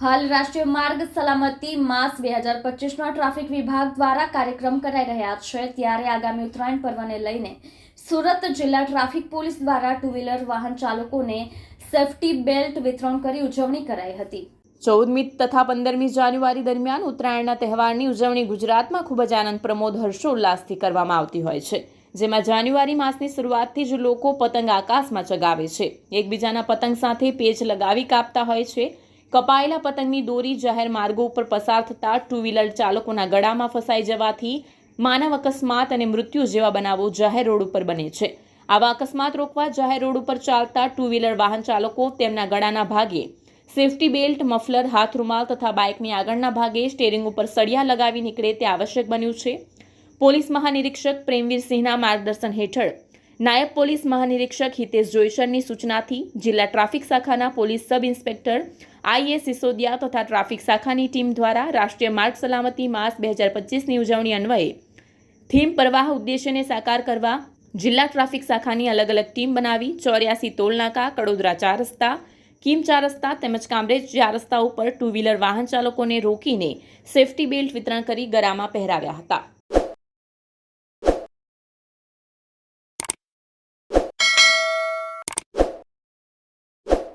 હાલ રાષ્ટ્રીય માર્ગ સલામતી માસ બે હજાર પચીસમાં ટ્રાફિક વિભાગ દ્વારા કાર્યક્રમ કરાઈ રહ્યા છે. ત્યારે આગામી ઉત્તરાયણ પર્વને લઈને સુરત જિલ્લા ટ્રાફિક પોલીસ દ્વારા ટુ વ્હીલર વાહન ચાલકોને સેફટી બેલ્ટ વિતરણ કરી ઉજવણી કરાઈ હતી. ચૌદમી તથા પંદરમી જાન્યુઆરી દરમિયાન ઉત્તરાયણના તહેવારની ઉજવણી ગુજરાતમાં ખૂબ જ આનંદ, પ્રમોદ, હર્ષોલ્લાસથી કરવામાં આવતી હોય છે. જેમાં જાન્યુઆરી માસની શરૂઆતથી જ લોકો પતંગ આકાશમાં ચગાવે છે. એકબીજાના પતંગ સાથે પેચ લગાવી કાપતા હોય છે. કપાયેલા પતંગની દોરી જાહેર માર્ગો ઉપર પસાર થતા ટુ વ્હીલર ચાલકોના ગળામાં ફસાઈ જવાથી માનવ અકસ્માત અને મૃત્યુ જેવા બનાવો જાહેર રોડ ઉપર બને છે. આવા અકસ્માત રોકવા જાહેર રોડ ઉપર ચાલતા ટુ વ્હીલર વાહન ચાલકો તેમના ગળાના ભાગે સેફટી બેલ્ટ મફલર હાથ રૂમાલ તથા બાઇકની આગળના ભાગે સ્ટેરિંગ ઉપર સળિયા લગાવી નીકળે તે આવશ્યક બન્યું છે. પોલીસ મહાનિરીક્ષક પ્રેમવીર સિંહના માર્ગદર્શન હેઠળ નાયબ પોલીસ મહાનિરીક્ષક હિતેશ જોઈશરની સૂચનાથી જિલ્લા ટ્રાફિક શાખાના પોલીસ સબ ઇન્સ્પેક્ટર આઈએ સિસોદિયા તથા ટ્રાફિક શાખાની ટીમ દ્વારા રાષ્ટ્રીય માર્ગ સલામતી માસ બે હજાર પચીસની ઉજવણી અન્વયે થીમ પ્રવાહ ઉદ્દેશ્યને સાકાર કરવા જિલ્લા ટ્રાફિક શાખાની અલગ અલગ ટીમ બનાવી ચોર્યાસી ટોલનાકા કડોદરા ચાર રસ્તા, કિમ ચાર રસ્તા તેમજ કામરેજ ચાર રસ્તા ઉપર ટુ વ્હીલર વાહન ચાલકોને રોકીને સેફટી બેલ્ટ વિતરણ કરી ગરામાં પહેરાવ્યા હતા.